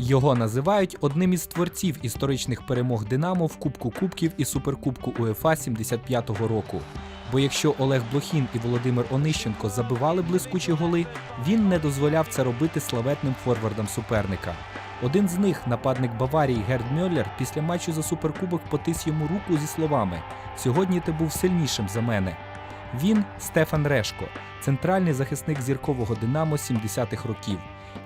Його називають одним із творців історичних перемог Динамо в Кубку Кубків і Суперкубку УЄФА 75-го року. Бо якщо Олег Блохін і Володимир Онищенко забивали блискучі голи, він не дозволяв це робити славетним форвардам суперника. Один з них, нападник Баварії Герд Мьоллер, після матчу за суперкубок потис йому руку зі словами: Сьогодні ти був сильнішим за мене. Він Стефан Решко, центральний захисник зіркового Динамо 70-х років.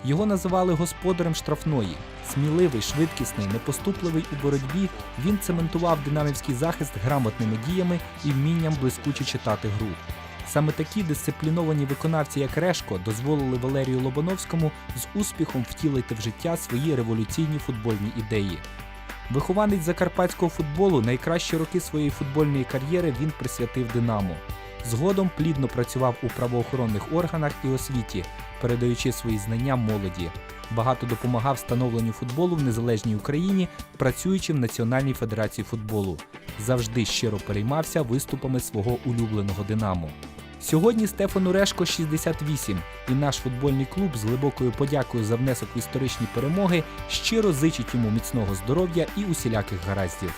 Його називали господарем штрафної. Сміливий, швидкісний, непоступливий у боротьбі, він цементував динамівський захист грамотними діями і вмінням блискуче читати гру. Саме такі дисципліновані виконавці, як Решко, дозволили Валерію Лобановському з успіхом втілити в життя свої революційні футбольні ідеї. Вихованець закарпатського футболу найкращі роки своєї футбольної кар'єри він присвятив Динамо. Згодом плідно працював у правоохоронних органах і освіті, передаючи свої знання молоді. Багато допомагав становленню футболу в незалежній Україні, працюючи в Національній федерації футболу. Завжди щиро переймався виступами свого улюбленого Динамо. Сьогодні Стефану Решко 68, і наш футбольний клуб з глибокою подякою за внесок в історичні перемоги щиро зичить йому міцного здоров'я і усіляких гараздів.